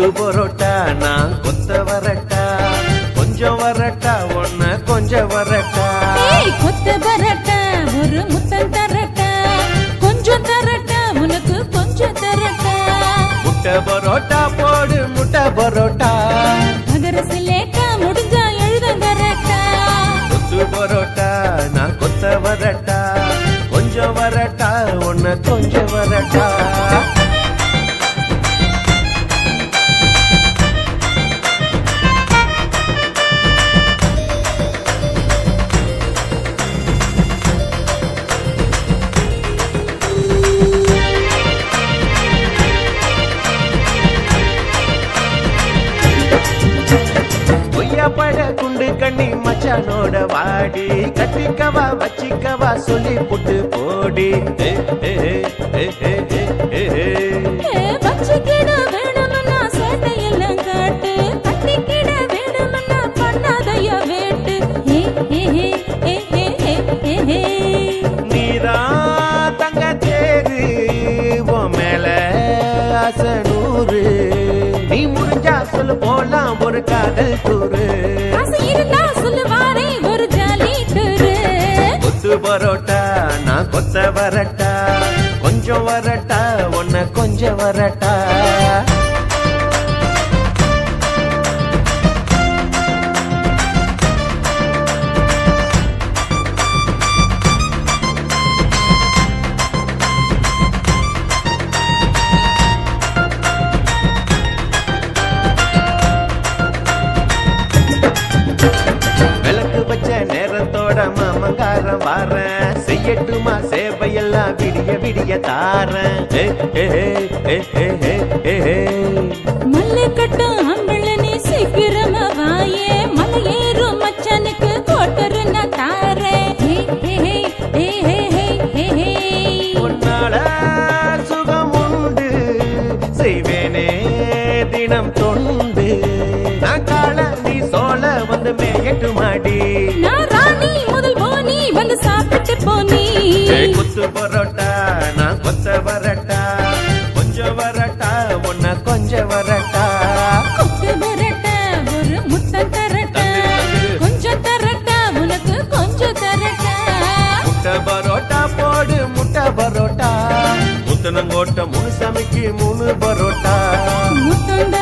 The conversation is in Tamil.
கொத்து பொரோட்டா நான் கொத்த வரட்டா. கொஞ்சம் வரட்டா ஒன்ன கொஞ்சம் வரட்டா. கொத்து பரட்டா ஒரு முத்தம் தரட்டா. கொஞ்சம் தரட்டா உனக்கு கொஞ்சம் தரட்டா. முட்டை பரோட்டா போடு முட்டை பரோட்டா. மதரசு லேட்டா முடிஞ்சா எழுத தரட்டா. கொத்து பரோட்டா நான் கொத்த வரட்டா. கொஞ்சம் வரட்டா ஒன்ன கொஞ்சம் வரட்டா. பொய்யாப்பட குண்டு கண்ணி மச்சானோட வாடி கட்டிக்கவா வச்சிக்கவா சொல்லி புட்டு போடி வச்சுக்கிட வேணும்னா சேட்டையெல்லாம் காட்டு கட்டிக்கிட வேணும்னா பண்ணாதைய வேட்டு. நீரா தங்க தேரு உன் மேல நூறு நீ முடிஞ்சா சொல்லு போலாம் ஒரு காதல் டூரு வரட்டா நான் கொத்த வரட்டா. கொஞ்சம் வரட்டா உன்னை கொஞ்சம் வரட்டா. மாமங்காரம் வாரேன் செய்யட்டுமா சேவையெல்லாம் விடிய விடிய ஏ. மல்லு கட்டும் அம்பள நீ சீக்கிரமா வாயே மலை ஏறும் மச்சானுக்கு கோட்டரு நான் ஏ. உன்னால சுகம் உண்டு செய்வேனே தினம் தொண்டு நான் கால நீ சோழ வந்து மேயட்டு மாடி கொத்து பரோட்டா நான் கொத்த வரட்டா கொஞ்சம் வரட்டா உன்னை கொஞ்சம் வரட்டா கொத்து வரட்டா ஒரு முத்தம் தரட்டா கொஞ்சம் தரட்டா உனக்கு கொஞ்சம் தரட்டா முட்டை பரோட்டா போடு முட்டை பரோட்டா. முத்தனங்கோட்டை மூணு சமைக்கு மூணு பரோட்டா. முத்தம்